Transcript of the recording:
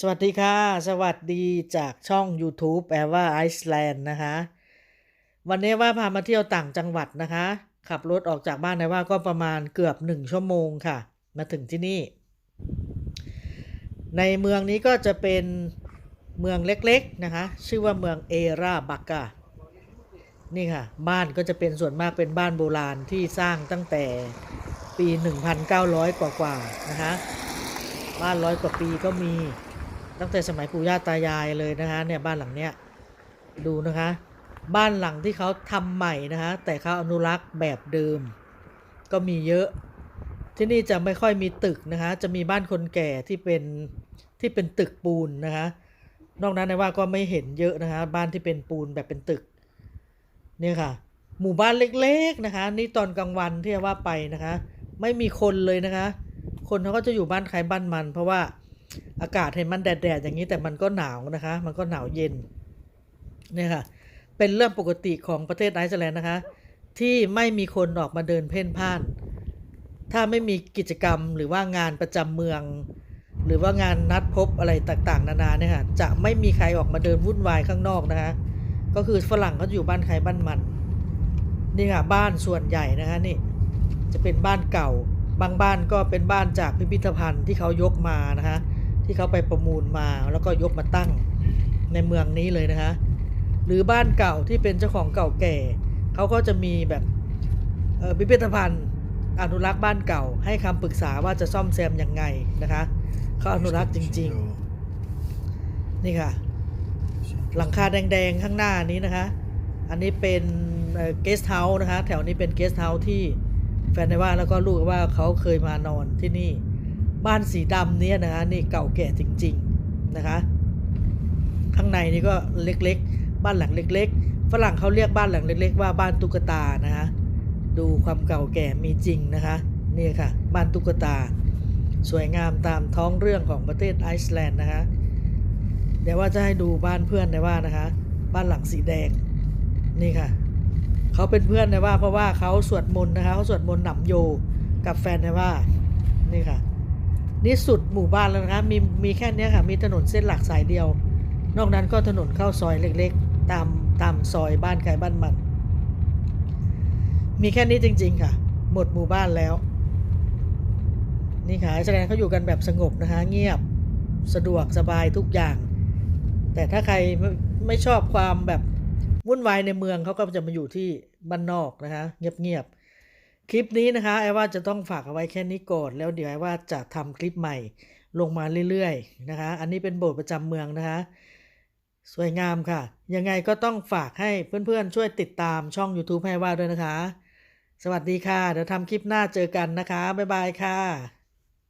สวัสดีค่ะ สวัสดีจากช่อง YouTube แปลว่าไอซ์แลนด์นะคะ วันนี้ว่าพามาเที่ยวต่างจังหวัดนะคะ ขับรถออกจากบ้านในว่าก็ประมาณเกือบหนึ่งชั่วโมงค่ะ มาถึงที่นี่ ในเมืองนี้ก็จะเป็นเมืองเล็กๆนะคะ ชื่อว่าเมืองเอราบักกานี่ค่ะ บ้านก็จะเป็นส่วนมากเป็นบ้านโบราณที่สร้างตั้งแต่ปี 1,900 กว่าๆนะคะ บ้านร้อยกว่าปีก็มี ตั้งแต่สมัยปู่ย่าตายายเลยนะคะเนี่ยบ้านหลังเนี้ยดูนะคะ บ้านหลังที่เขาทำใหม่นะคะ แต่เขาอนุรักษ์แบบเดิม ก็มีเยอะที่นี่จะไม่ค่อยมีตึกนะคะ จะมีบ้านคนแก่ที่เป็นที่เป็นตึกปูนนะคะ นอกนั้นในว่าก็ไม่เห็นเยอะนะคะ บ้านที่เป็นปูนแบบเป็นตึกเนี่ยค่ะ หมู่บ้านเล็กๆนะคะ นี่ตอนกลางวันที่ว่าไปนะคะ ไม่มีคนเลยนะคะ คนเขาก็จะอยู่บ้านใครบ้านมัน เพราะว่า อากาศเห็นมันแดดๆอย่างนี้แต่มันก็หนาวนะคะ มันก็หนาวเย็นเนี่ยค่ะ เป็นเรื่องปกติของประเทศไอซ์แลนด์นะคะ ที่ไม่มีคนออกมาเดินเพ่นพ่าน ถ้าไม่มีกิจกรรมหรือว่างานประจำเมือง หรือว่างานนัดพบอะไรต่างๆ นานาเนี่ยค่ะจะไม่มีใครออกมาเดินวุ่นวายข้างนอกนะคะ ก็คือฝรั่งเขาอยู่บ้านใครบ้านมันนี่ค่ะบ้านส่วนใหญ่นะคะนี่จะเป็นบ้านเก่า บางบ้านก็เป็นบ้านจากพิพิธภัณฑ์ที่เขายกมานะคะ ที่เขาไปประมูลมาแล้วก็ยกมาตั้งในเมืองนี้เลยนะคะ หรือบ้านเก่าที่เป็นเจ้าของเก่าแก่ เขาก็จะมีแบบพิพิธภัณฑ์อนุรักษ์บ้านเก่า ให้คำปรึกษาว่าจะซ่อมแซมยังไงนะคะเขาอนุรักษ์จริง ๆ นี่ค่ะ หลังคาแดง ๆ ข้างหน้านี้นะคะ อันนี้เป็นเกสต์เฮาส์นะคะ แถวนี้เป็นเกสต์เฮาส์ที่แฟนในว่าแล้วก็ลูกว่าเขาเคยมานอนที่นี่ บ้านสีดำเนี่ยนะคะนี่เก่าแก่จริง ๆนะคะ ข้างในนี่ก็เล็กๆ บ้านหลังเล็ก ๆ ฝรั่งเขาเรียกบ้านหลังเล็ก ๆ ว่าบ้านตุ๊กตานะคะดูความเก่าแก่มีจริงนะคะนี่ค่ะ บ้านตุ๊กตา สวยงามตามท้องเรื่องของประเทศไอซ์แลนด์นะคะเดี๋ยวว่าจะให้ดูบ้านเพื่อนในว่านะคะ บ้านหลังสีแดงนี่ค่ะเขาเป็นเพื่อนในว่าเพราะว่าเขาสวดมนต์นะคะเขาสวดมนต์หนำโยกับแฟนในว่านี่ค่ะ นี่สุดหมู่บ้านแล้วนะคะมีมีแค่นี้ค่ะ มีถนนเส้นหลักสายเดียว นอกนั้นก็ถนนเข้าซอยเล็กๆ ตามตามซอยบ้านใครบ้านมัน มีแค่นี้จริง ๆ ค่ะ หมดหมู่บ้านแล้ว นี่ค่ะแสดงเขาอยู่กันแบบสงบนะคะ เงียบสะดวกสบายทุกอย่าง แต่ถ้าใครไม่ไม่ชอบความแบบวุ่นวายในเมืองเขาก็จะมาอยู่ที่บ้านนอกนะคะ เงียบๆ คลิปนี้นะคะไอ้ว่าจะต้องฝากเอาไว้แค่นี้ก่อนแล้วเดี๋ยวไอ้ว่าจะทำคลิปใหม่ลงมาเรื่อยๆนะคะ อันนี้เป็นโบสถ์ประจำเมืองนะคะ สวยงามค่ะ ยังไงก็ต้องฝากให้เพื่อนๆช่วยติดตามช่อง YouTube ให้ว่าด้วยนะคะ สวัสดีค่ะ เดี๋ยวทำคลิปหน้าเจอกันนะคะ บ๊ายบายค่ะ